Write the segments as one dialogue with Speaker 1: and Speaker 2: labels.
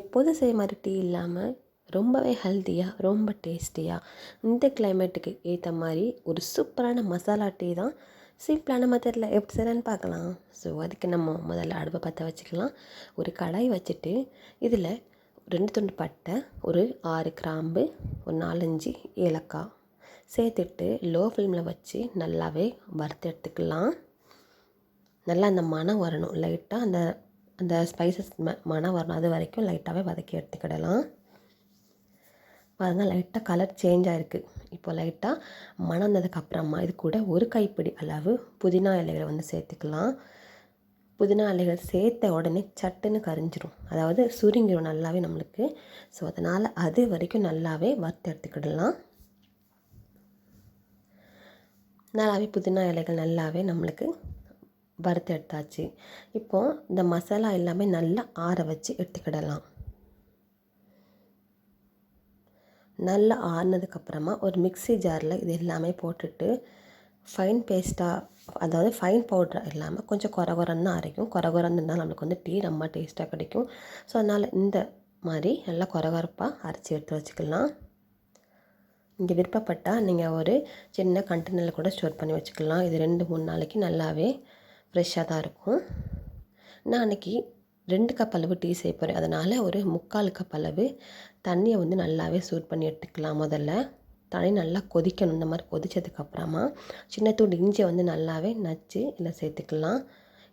Speaker 1: எப்போதும் செய்ய மாதிரி டீ இல்லாமல் ரொம்பவே ஹெல்த்தியாக ரொம்ப டேஸ்டியாக இந்த கிளைமேட்டுக்கு ஏற்ற மாதிரி ஒரு சூப்பரான மசாலா டீ தான் சிம்பிளான மெத்தடில் எப்படி செய்யலான்னு பார்க்கலாம். ஸோ அதுக்கு நம்ம முதல்ல அடுப்பை பற்ற வச்சுக்கலாம். ஒரு கடாய் வச்சுட்டு இதில் ரெண்டு துண்டு பட்டை ஒரு ஆறு கிராம்பு ஒரு நாலஞ்சு ஏலக்காய் சேர்த்துட்டு லோ ஃப்ளேமில் வச்சு நல்லாவே வறுத்து எடுத்துக்கலாம். நல்லா அந்த மணம் வரணும். லைட்டாக அந்த அந்த ஸ்பைசஸ் ம மணம் வரணும். அது வரைக்கும் லைட்டாகவே வதக்கி எடுத்துக்கிடலாம். பாருங்கள் லைட்டாக கலர் சேஞ்ச் ஆகிருக்கு இப்போ லைட்டாக மணந்ததுக்கு அப்புறமா இது கூட ஒரு கைப்பிடி அளவு புதினா இலைகளை வந்து சேர்த்துக்கலாம். புதினா இலைகள் சேர்த்த உடனே சட்டுன்னு கரிஞ்சிரும். அதாவது சுருங்கிடும் நல்லாவே நம்மளுக்கு. ஸோ அதனால் அது வரைக்கும் நல்லாவே வறுத்து எடுத்துக்கிடலாம். நல்லாவே புதினா இலைகள் நல்லாவே நம்மளுக்கு வறுத்து எடுத்தாச்சு. இப்போது இந்த மசாலா எல்லாமே நல்லா ஆற வச்சு எடுத்துக்கிடலாம். நல்லா ஆறினதுக்கப்புறமா ஒரு மிக்ஸி ஜாரில் இது எல்லாமே போட்டுட்டு ஃபைன் பேஸ்ட்டாக அதாவது ஃபைன் பவுடர் இல்லாமல் கொஞ்சம் குறை தான் அரைக்கும். குறை இருந்தால் நம்மளுக்கு வந்து டீ ரொம்ப டேஸ்ட்டாக கிடைக்கும். ஸோ அதனால் இந்த மாதிரி நல்லா குறகுறப்பாக அரைச்சி எடுத்து வச்சுக்கலாம். இங்கே விருப்பப்பட்டால் நீங்கள் ஒரு சின்ன கண்டெய்னரில் கூட ஸ்டோர் பண்ணி வச்சுக்கலாம். இது ரெண்டு மூணு நாளைக்கு நல்லாவே ஃப்ரெஷ்ஷாக தான் இருக்கும். நான் அன்றைக்கி ரெண்டு கப் அளவு டீ செய்ய போகிறேன் அதனால் ஒரு முக்கால் கப் அளவு தண்ணியை வந்து நல்லாவே சூட் பண்ணி எடுத்துக்கலாம் முதல்ல. தண்ணி நல்லா கொதிக்கணும். இந்த மாதிரி கொதித்ததுக்கப்புறமா சின்ன தூண்டு இஞ்சியை வந்து நல்லாவே நச்சு இல்லை சேர்த்துக்கலாம்.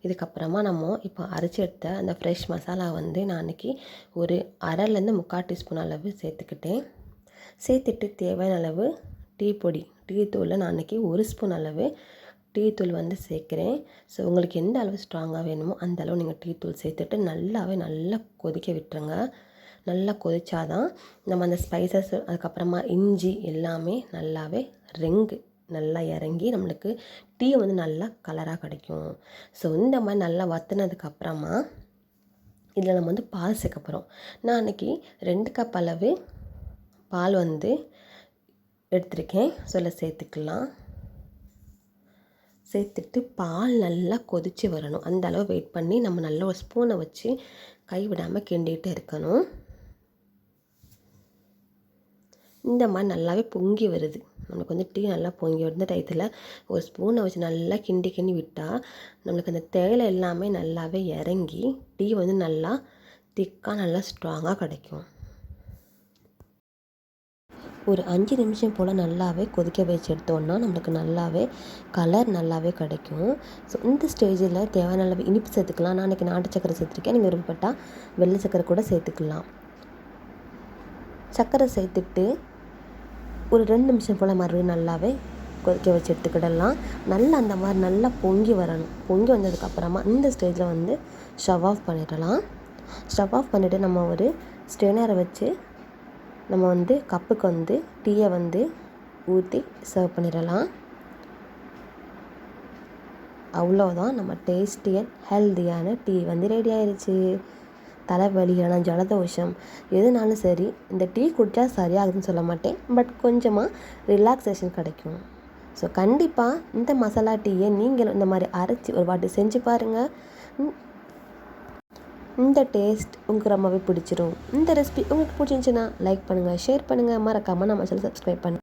Speaker 1: இதுக்கப்புறமா நம்ம இப்போ அரைச்சி எடுத்த அந்த ஃப்ரெஷ் மசாலா வந்து நான் அன்றைக்கி ஒரு அரைலேருந்து முக்கால் டீஸ்பூன் அளவு சேர்த்துக்கிட்டேன். சேர்த்துட்டு தேவையான அளவு டீ பொடி டீ தூளில் நான் அன்றைக்கி ஒரு ஸ்பூன் அளவு டீ தூள் வந்து சேர்க்குறேன். ஸோ உங்களுக்கு எந்த அளவு ஸ்ட்ராங்காக வேணுமோ அந்த அளவு நீங்கள் டீ தூள் சேர்த்துட்டு நல்லாவே நல்லா கொதிக்க விட்டுருங்க. நல்லா கொதிச்சாதான் நம்ம அந்த ஸ்பைசஸ் அதுக்கப்புறமா இஞ்சி எல்லாமே நல்லாவே ரெங்கு நல்லா இறங்கி நம்மளுக்கு டீ வந்து நல்லா கலராக கிடைக்கும். ஸோ இந்த மாதிரி நல்லா வற்றுனதுக்கப்புறமா இதில் நம்ம வந்து பால் சேர்க்க போகிறோம் நான் அன்றைக்கி ரெண்டு கப் அளவு பால் வந்து எடுத்திருக்கேன். சொல்ல சேர்த்துக்கலாம். சேர்த்துட்டு பால் நல்லா கொதித்து வரணும். அந்த அளவு வெயிட் பண்ணி நம்ம நல்லா ஒரு ஸ்பூனை வச்சு கை விடாமல் கிண்டிகிட்டு இருக்கணும். இந்த மாதிரி நல்லாவே பொங்கி வருது. நம்மளுக்கு வந்து டீ நல்லா பொங்கி வருது டயத்தில் ஒரு ஸ்பூனை வச்சு நல்லா கிண்டி கிண்டி விட்டால் நம்மளுக்கு அந்த தேயிலை எல்லாமே நல்லாவே இறங்கி டீ வந்து நல்லா திக்காக நல்லா ஸ்ட்ராங்காக கிடைக்கும். ஒரு அஞ்சு நிமிஷம் போல் நல்லாவே கொதிக்க வச்சு எடுத்தோன்னா நம்மளுக்கு நல்லாவே கலர் நல்லாவே கிடைக்கும். ஸோ இந்த ஸ்டேஜில் தேவையான அளவு இனிப்பு சேர்த்துக்கலாம். நான் இன்றைக்கி நாட்டு சக்கரை சேர்த்துருக்கேன். நீங்கள் விருப்பப்பட்டால் வெள்ளை சக்கரை கூட சேர்த்துக்கலாம். சர்க்கரை சேர்த்துட்டு ஒரு ரெண்டு நிமிஷம் போல் மறுபடியும் நல்லாவே கொதிக்க வச்சு எடுத்துக்கிடலாம். நல்லா அந்த மாதிரி நல்லா பொங்கி வரணும். பொங்கி வந்ததுக்கப்புறமா இந்த ஸ்டேஜில் வந்து ஸ்டவ் ஆஃப் பண்ணிடலாம். ஸ்டவ் ஆஃப் பண்ணிவிட்டு நம்ம ஒரு ஸ்டெனரை வச்சு நம்ம வந்து கப்புக்கு வந்து டீயை வந்து ஊற்றி சர்வ் பண்ணிடலாம். அவ்வளோதான் நம்ம டேஸ்டியன் ஹெல்த்தியான டீ வந்து ரெடி ஆயிடுச்சு தலைவலியான ஜலதோஷம் எதுனாலும் சரி இந்த டீ குடித்தா சரியாகுதுன்னு சொல்ல மாட்டேன். பட் கொஞ்சமாக ரிலாக்ஸேஷன் கிடைக்கும். ஸோ கண்டிப்பாக இந்த மசாலா டீயை நீங்களும் இந்த மாதிரி அரைச்சி ஒரு வாட்டி செஞ்சு பாருங்கள் இந்த டேஸ்ட் உங்களுக்கு ரொம்பவே பிடிச்சிரும். இந்த ரெசிபி உங்களுக்கு பிடிச்சிருந்துச்சின்னா லைக் பண்ணுங்கள் ஷேர் பண்ணுங்கள் மறக்காமல் நம்ம சேனல் சப்ஸ்கிரைப் பண்ணுங்கள்